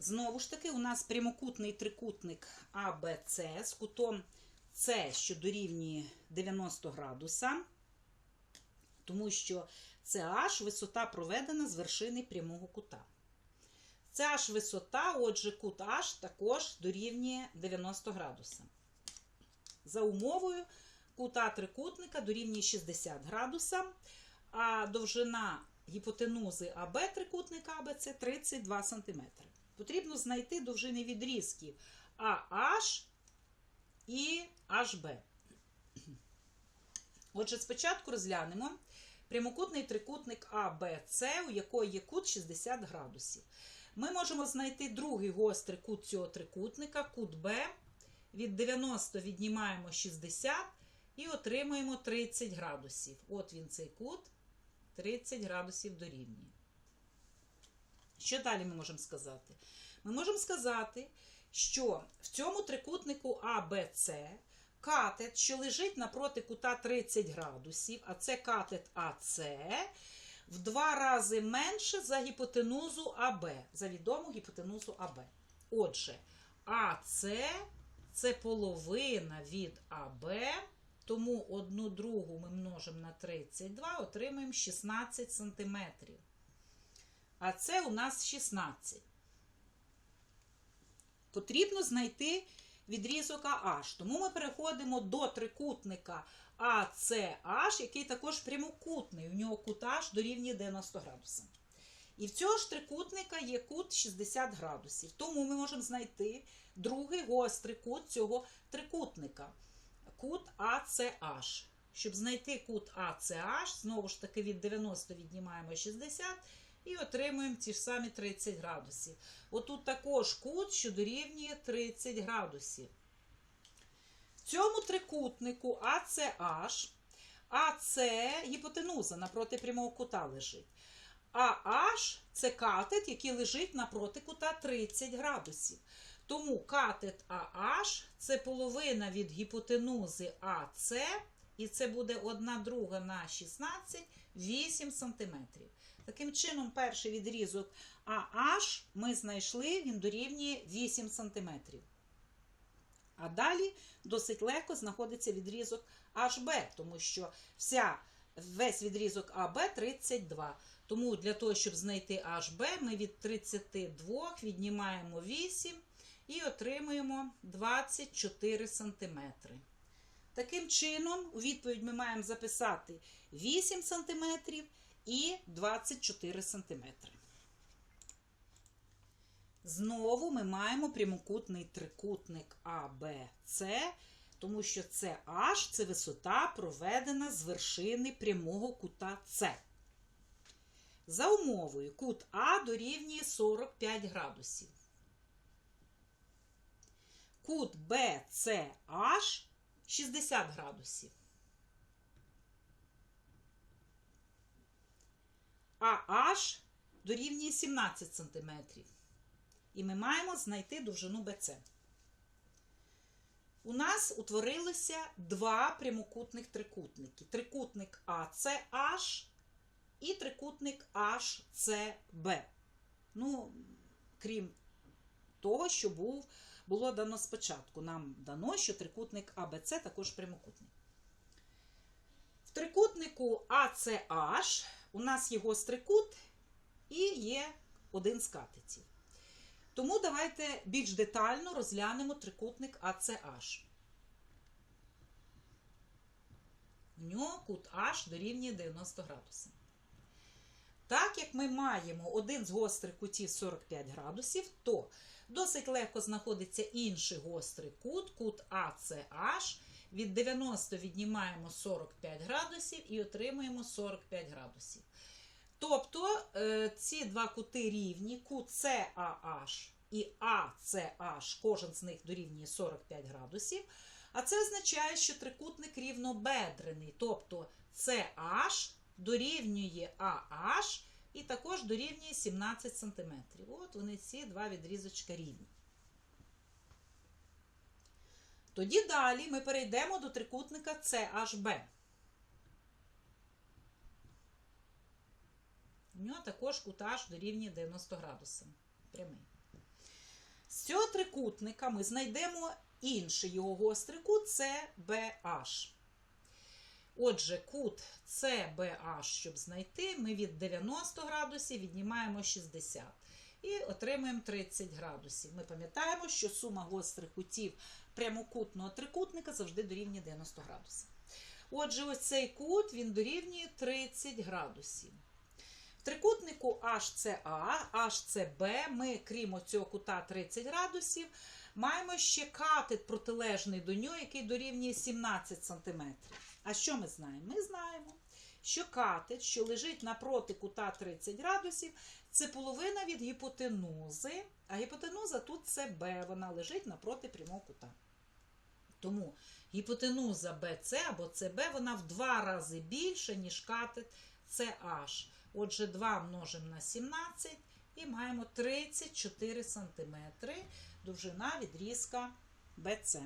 Знову ж таки, у нас прямокутний трикутник АБЦ з кутом С, що дорівнює 90 градуса, тому що це H висота проведена з вершини прямого кута. Це H висота, отже, кут H також дорівнює 90 градуса. За умовою, кута трикутника дорівнює 60 градуса, а довжина гіпотенузи АБ трикутника АБЦ 32 см. Потрібно знайти довжини відрізків AH і HB. Отже, спочатку розглянемо прямокутний трикутник АБЦ, у якої є кут 60 градусів. Ми можемо знайти другий гострий кут цього трикутника, кут Б. Від 90 віднімаємо 60 і отримуємо 30 градусів. От він цей кут, 30 градусів дорівнює. Що далі ми можемо сказати? Ми можемо сказати, що в цьому трикутнику АБЦ катет, що лежить напроти кута 30 градусів, а це катет АЦ, в два рази менше за гіпотенузу АБ, за відому гіпотенузу АБ. Отже, АЦ це половина від АБ, тому одну другу ми множимо на 32, отримуємо 16 см. А це у нас 16. Потрібно знайти відрізок AH. Тому ми переходимо до трикутника ACH, який також прямокутний. У нього кут H дорівнює 90 градусів. І в цього ж трикутника є кут 60 градусів. Тому ми можемо знайти другий гострий кут цього трикутника. Кут ACH. Щоб знайти кут ACH, знову ж таки від 90 віднімаємо 60 і отримуємо ті ж самі 30 градусів. Отут також кут, що дорівнює 30 градусів. В цьому трикутнику ACH, АЦ гіпотенуза напроти прямого кута лежить. А це катет, який лежить напроти кута 30 градусів. Тому катет AH це половина від гіпотенузи АЦ, і це буде 1 друга на 16, 8 см. Таким чином, перший відрізок AH ми знайшли, він дорівнює 8 см. А далі досить легко знаходиться відрізок HB, тому що вся, весь відрізок АБ 32. Тому для того, щоб знайти HB, ми від 32 віднімаємо 8 і отримуємо 24 см. Таким чином, у відповідь ми маємо записати 8 см і 24 см. Знову ми маємо прямокутний трикутник АБЦ, тому що це H це висота, проведена з вершини прямого кута С. За умовою, кут А дорівнює 45 градусів. Кут BCH 60 градусів. А H дорівнює 17 см. І ми маємо знайти довжину BC. У нас утворилися два прямокутних трикутники. Трикутник ACH і трикутник HCB. Ну, крім того, що був, було дано спочатку. Нам дано, що трикутник АБЦ також прямокутний. В трикутнику ACH у нас є гострий і є один з катетів. Тому давайте більш детально розглянемо трикутник ACH. В нього кут H дорівнює 90 градусів. Так як ми маємо один з гострих кутів 45 градусів, то досить легко знаходиться інший гострий кут, кут ACH. Від 90 віднімаємо 45 градусів і отримуємо 45 градусів. Тобто е, ці два кути рівні, кут CAH і ACH, кожен з них дорівнює 45 градусів. А це означає, що трикутник рівнобедрений, тобто CH дорівнює AH і також дорівнює 17 см. От вони ці два відрізочка рівні. Тоді далі ми перейдемо до трикутника CHB. У нього також кут H дорівнює 90 градусів. Прямий. З цього трикутника ми знайдемо інший його гострий кут це BH. Отже, кут CBH, щоб знайти, ми від 90 градусів віднімаємо 60 і отримуємо 30 градусів. Ми пам'ятаємо, що сума гострих кутів прямокутного трикутника завжди дорівнює 90 градусів. Отже, ось цей кут він дорівнює 30 градусів. В трикутнику HCA, HCB ми, крім цього кута 30 градусів, маємо ще катет протилежний до нього, який дорівнює 17 см. А що ми знаємо? Ми знаємо, що катет, що лежить напроти кута 30 градусів, це половина від гіпотенузи, а гіпотенуза тут це Б, вона лежить напроти прямого кута. Тому гіпотенуза BC або CB, вона в два рази більша, ніж катет CH. Отже, 2 множимо на 17 і маємо 34 см довжина відрізка BC.